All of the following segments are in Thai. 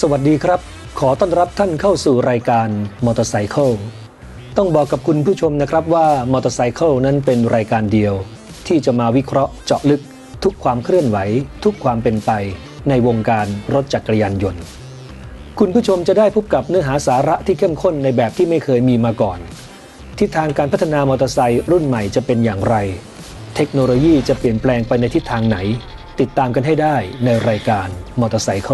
สวัสดีครับ ขอต้อนรับท่านเข้าสู่รายการมอเตอร์ไซค์ต้องบอกกับคุณผู้ชมนะครับว่ามอเตอร์ไซค์นั้นเป็นรายการเดียว ที่จะมาวิเคราะห์เจาะลึก ทุกความเคลื่อนไหว ทุกความเป็นไป ในวงการรถจักรยานยนต์ คุณผู้ชมจะได้พบกับเนื้อหาสาระที่เข้มข้นในแบบที่ไม่เคยมีมาก่อน ทิศทางการพัฒนามอเตอร์ไซค์รุ่นใหม่จะเป็นอย่างไร เทคโนโลยีจะเปลี่ยนแปลงไปในทิศทางไหน ติดตามกันให้ได้ในรายการมอเตอร์ไซค์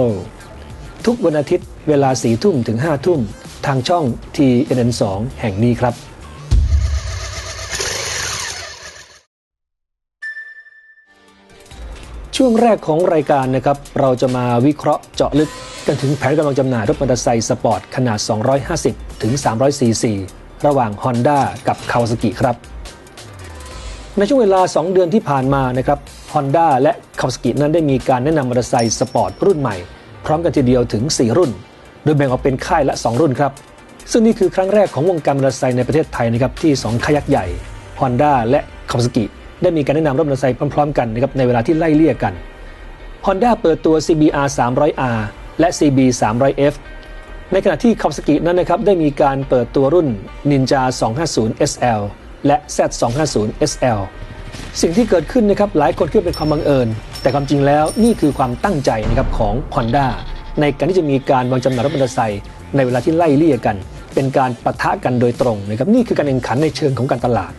ทุกวันอาทิตย์เวลาสี่ทุ่มถึงห้าทุ่ม ทางช่อง TNN2 แห่งนี้ครับช่วงแรกของรายการนะครับ เราจะมาวิเคราะห์เจาะลึกกันถึงแผนกำลังจำหน่ายรถมอเตอร์ไซค์สปอร์ตขนาด 250 ถึง 300 ซีซี ระหว่าง Honda กับ Kawasaki ครับ ในช่วงเวลา 2 เดือนที่ผ่านมานะครับ Honda และ Kawasaki นั้นได้มีการแนะนำมอเตอร์ไซค์สปอร์ตรุ่นใหม่ พร้อมกันทีเดียวถึง 4 รุ่น โดยแบ่งออกเป็นค่ายละ 2 รุ่นครับ ซึ่งนี่คือครั้งแรกของวงการมอเตอร์ไซค์ในประเทศไทยนะครับที่ 2 ค่ายยักษ์ใหญ่ Honda และ Kawasaki ได้มีการแนะนำรถมอเตอร์ไซค์พร้อมๆกันนะครับในเวลาที่ไล่เลี่ยกัน Honda เปิดตัว CBR 300R และ CB 300F ในขณะที่ Kawasaki นั้นนะครับได้มีการเปิดตัวรุ่น Ninja 250 SL และ Z 250 SL สิ่งที่เกิดขึ้นนะครับหลายคนคิดเป็นความบังเอิญ แต่ความจริงแล้วนี่คือความตั้งใจนะครับของ Honda ในการที่จะมีการวางจำหน่ายรถมอเตอร์ไซค์ในเวลาที่ไล่เลี่ยกัน เป็นการปะทะกันโดยตรงนะครับนี่คือการแข่งขันในเชิงของการตลาด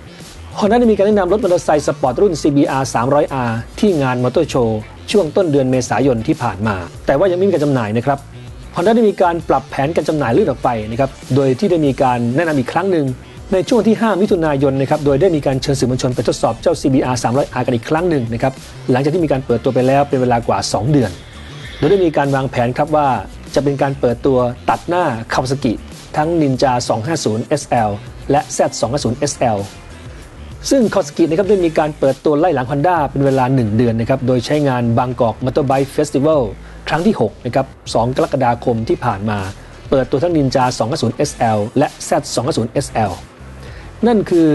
Honda ได้มีการแนะนำรถมอเตอร์ไซค์สปอร์ตรุ่น CBR 300R ที่งานมอเตอร์โชว์ช่วงต้นเดือนเมษายนที่ผ่านมา แต่ว่ายังไม่มีการจำหน่ายนะครับ Honda ได้มีการปรับแผนการจำหน่ายเลื่อนออกไปนะครับโดยที่ได้มีการแนะนำอีกครั้งหนึ่ง ในช่วงที่ 5 มิถุนายนนะครับ โดยได้มีการเชิญสื่อมวลชนไปทดสอบเจ้า CBR 300R กันอีกครั้งหนึ่งนะครับ หลังจากที่มีการเปิดตัวไปแล้วเป็นเวลากว่า 2 เดือน โดยได้มีการวางแผนครับว่าจะเป็นการเปิดตัวตัดหน้าคาวาซากิทั้ง Ninja 250 SL และ Z 250 SL ซึ่งคาวาซากินะครับได้มีการเปิดตัวไล่หลัง Honda เป็นเวลา 1 เดือนนะครับ โดยใช้งานบางกอกมอเตอร์ไบค์เฟสติวัลครั้งที่ 6 นะครับ 2 กรกฎาคมที่ผ่านมา เปิดตัวทั้ง Ninja 250 SL และ Z 250 SL นั่นคือ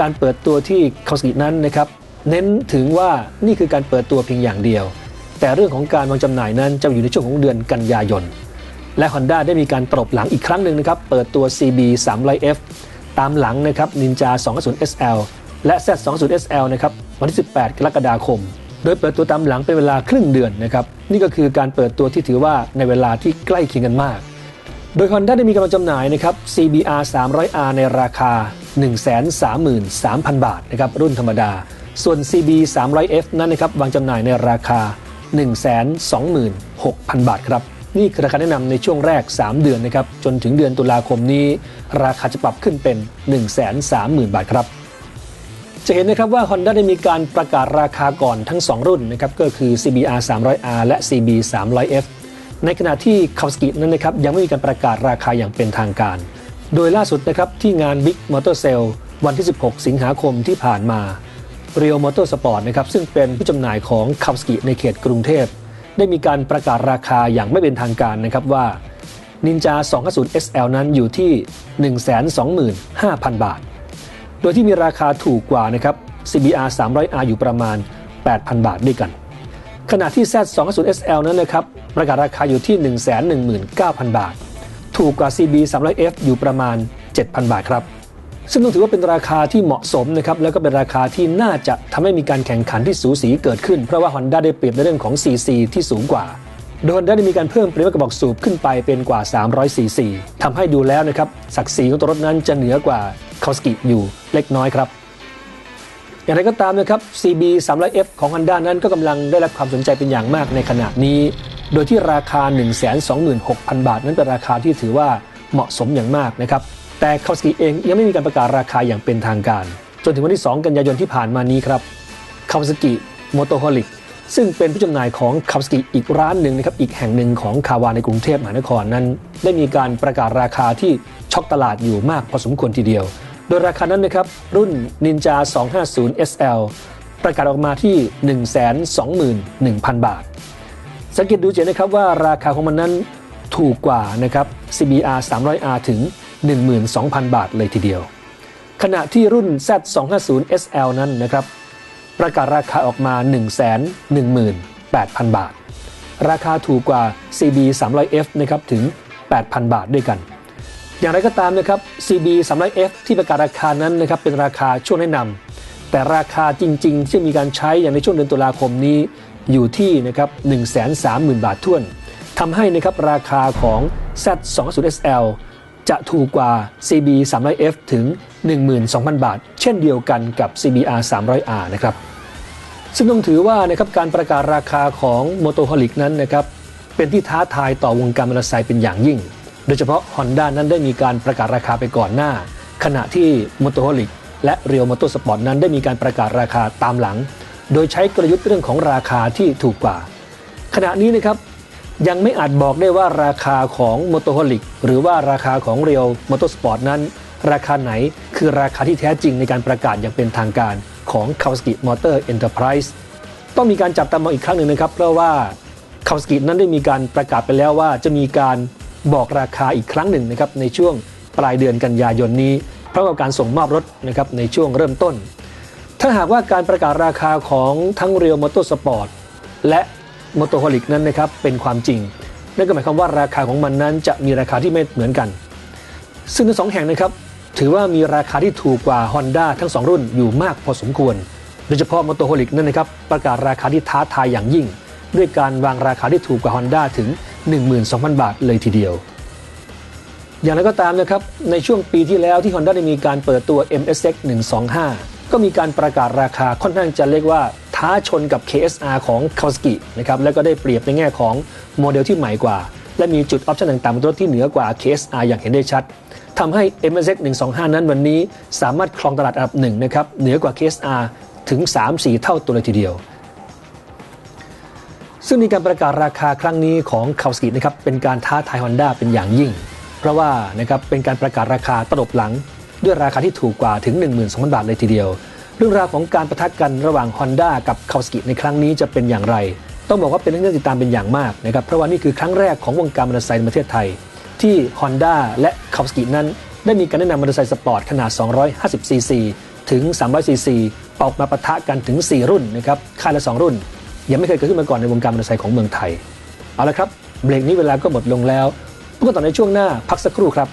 การเปิดตัวที่คาสกินั้นนะครับเน้นถึงว่านี่คือการเปิดตัวเพียงอย่างเดียว แต่เรื่องของการวางจำหน่ายนั้นจะอยู่ในช่วงของเดือนกันยายน และ Honda ได้มีการตบหลังอีกครั้งหนึ่งนะครับเปิดตัว CB 300F ตามหลังนะครับ Ninja 250 SL และ Z 2 0 SL นะครับวันที่ 18 กรกฎาคม โดยเปิดตัวตามหลังเป็นเวลาครึ่งเดือนนะครับนี่ก็คือการเปิดตัวที่ถือว่าในเวลาที่ใกล้เคียงกันมาก โดย Honda ได้มีการจำหน่ายนะครับ CBR 300R ในราคา 133,000 บาทนะครับรุ่นธรรมดา ส่วน CB 300F นั้นนะครับวางจำหน่ายในราคา 126,000 บาทครับ นี่คือราคาแนะนำในช่วงแรก 3 เดือนนะครับจนถึงเดือนตุลาคมนี้ ราคาจะปรับขึ้นเป็น 130,000 บาทครับจะเห็นนะครับว่า Honda ได้มีการประกาศราคาก่อนทั้ง 2 รุ่นนะครับก็คือ CBR 300R และ CB 300F ในขณะที่ Kawasaki นั้นนะครับยังไม่มีการประกาศราคาอย่างเป็นทางการ โดยล่าสุดนะครับที่งาน Big Motor Sale วันที่ 16 สิงหาคมที่ผ่านมา Real Motor Sport นะครับซึ่งเป็นผู้จำหน่ายของคา w สกิในเขตกรุงเทพ ได้มีการประกาศราคาอย่างไม่เป็นทางการนะครับว่า Ninja 250 SL นั้นอยู่ที่ 125,000 บาท โดยที่มีราคาถูกกว่านะครับ CBR 300R อยู่ประมาณ 8,000 บาทด้วยกัน ขณะที่ Z 250 SL นั้นนะครับประกาศราคาอยู่ที่ 119,000 บาท ถูกกว่า CB 300F อยู่ประมาณ 7,000 บาทครับ ซึ่งต้องถือว่าเป็นราคาที่เหมาะสมนะครับแล้วก็เป็นราคาที่น่าจะทำให้มีการแข่งขันที่สูสีเกิดขึ้น เพราะว่า Honda ได้เปรียบในเรื่องของ CC ที่สูงกว่าโดย Honda ได้มีการเพิ่มปริมาณกระบอกสูบขึ้นไปเป็นกว่า 300 cc ทำให้ดูแล้วนะครับศักดิ์ศรีของตัวรถนั้นจะเหนือกว่าคาสกิอยู่เล็กน้อยครับอย่างไรก็ตามนะครับ CB 300F ของ Honda นั้นก็กำลังได้รับความสนใจเป็นอย่างมากในขณะนี้ โดยที่ราคา 126,000 บาท นั้นเป็นราคาที่ถือว่าเหมาะสมอย่างมากนะครับ แต่คาวสกิเองยังไม่มีการประกาศราคาอย่างเป็นทางการ จนถึงวันที่ 2 กันยายนที่ผ่านมานี้ครับคาวสกิมอเตฮอลิกซึ่งเป็นผู้จำหน่ายของคาวสกิอีกร้านหนึ่งนะครับอีกแห่งหนึ่งของคาวาในกรุงเทพมหานครนั้น ได้มีการประกาศราคาที่ช็อกตลาดอยู่มากพอสมควรทีเดียว โดยราคานั้นนะครับรุ่น Ninja 250 SL ประกาศออกมาที่ 121,000 บาท สังเกตดูเจนะครับว่าราคาของมันนั้นถูกกว่านะครับ CBR 300R ถึง 12,000 บาทเลยทีเดียว ขณะที่รุ่น Z 250 SL นั้นนะครับ ประกาศราคาออกมา 118,000 บาท ราคาถูกกว่า CB 300F นะครับถึง 8,000 บาทด้วยกัน อย่างไรก็ตามนะครับ CB 300F ที่ประกาศราคานั้นนะครับเป็นราคาช่วงแนะนำแต่ราคาจริงๆ ที่มีการใช้อย่างในช่วงเดือนตุลาคมนี้ อยู่ที่นะครับ130,000 บาทท้วนทำให้นะครับราคาของ Z20SL จะถูกกว่า CB 300F ถึง 12,000 บาท เช่นเดียวกันกับ CBR 300R นะครับ ซึ่งต้องถือว่านะครับการประกาศราคาของ m o t o h o l i c นั้นนะครับเป็นที่ท้าทายต่อวงการมอเตอร์ไซค์เป็นอย่างยิ่ง โดยเฉพาะ Honda นั้นได้มีการประกาศราคาไปก่อนหน้า ขณะที่ m o t o h o l i c และ Real Motorsport นั้นได้มีการประกาศราคาตามหลัง โดยใช้กลยุทธ์เรื่องของราคาที่ถูกกว่า ขณะนี้นะครับยังไม่อาจบอกได้ว่าราคาของ m o t o h o l i c หรือว่าราคาของ Real Motorsport นั้น ราคาไหนคือราคาที่แท้จริงในการประกาศอย่างเป็นทางการของ Kawasaki Motor Enterprise ต้องมีการจับตามองอีกครั้งหนึ่งนะครับ เพราะว่าคาวสกินั้นได้มีการประกาศไปแล้วว่าจะมีการบอกราคาอีกครั้งหนึ่งนะครับในช่วงปลายเดือนกันยายนนี้เพราะกับการส่งมอบรถนะครับในช่วงเริ่มต้น ถ้าหากว่าการประกาศราคาของทั้ง Real Motorsport และ m o t o h o l i c นั้นนะครับเป็นความจริง นั่นก็หมายความว่าราคาของมันนั้นจะมีราคาที่ไม่เหมือนกัน ซึ่งทั้งสองแห่งนะครับถือว่ามีราคาที่ถูกกว่า Honda ทั้ง 2 รุ่นอยู่มากพอสมควร โดยเฉพาะ m o t o h o l i c นั่นนะครับประกาศราคาที่ท้าทายอย่างยิ่ง ด้วยการวางราคาที่ถูกกว่า Honda ถึง 12,000 บาทเลยทีเดียว อย่างไรก็ตามนะครับในช่วงปีที่แล้วที่ Honda ได้มีการเปิดตัว MSX 125 ก็มีการประกาศราคาค่อนข้างจะเรียกว่าท้าชนกับ KSR ของ Kawasaki นะครับแล้วก็ได้เปรียบในแง่ของโมเดลที่ใหม่กว่า และมีจุดออปชั่นต่างๆบนรถที่เหนือกว่า KSR อย่างเห็นได้ชัดทำให้ MSX 125 นั้นวันนี้สามารถครองตลาดอันดับหนึ่งนะครับเหนือกว่า KSR ถึง 3-4 เท่าตัวเลยทีเดียวซึ่งมีการประกาศราคาครั้งนี้ของ Kawasaki นะครับเป็นการท้าทาย Honda เป็นอย่างยิ่ง เพราะว่านะครับเป็นการประกาศราคาตลบหลัง ด้วยราคาที่ถูกกว่าถึง 12,000 บาทเลยทีเดียว เรื่องราวของการประทะกันระหว่าง Honda กับ Kawasaki ในครั้งนี้จะเป็นอย่างไร ต้องบอกว่าเป็นเรื่องติดตามเป็นอย่างมากนะครับเพราะว่านี่คือครั้งแรกของวงการมอเตอร์ไซค์ในประเทศไทย ที่ Honda และ Kawasaki นั้น ได้มีการแนะนำมอเตอร์ไซค์สปอร์ตขนาด 250 ซีซีถึง 300 ซีซีออกมาปะทะกันถึง 4 รุ่นนะครับค่ายละ 2 รุ่น ยังไม่เคยเกิดขึ้นมาก่อนในวงการมอเตอร์ไซค์ของเมืองไทย เอาละครับ เบรกนี้เวลาก็หมดลงแล้วพบกันต่อในช่วงหน้าพักสักครู่ครับ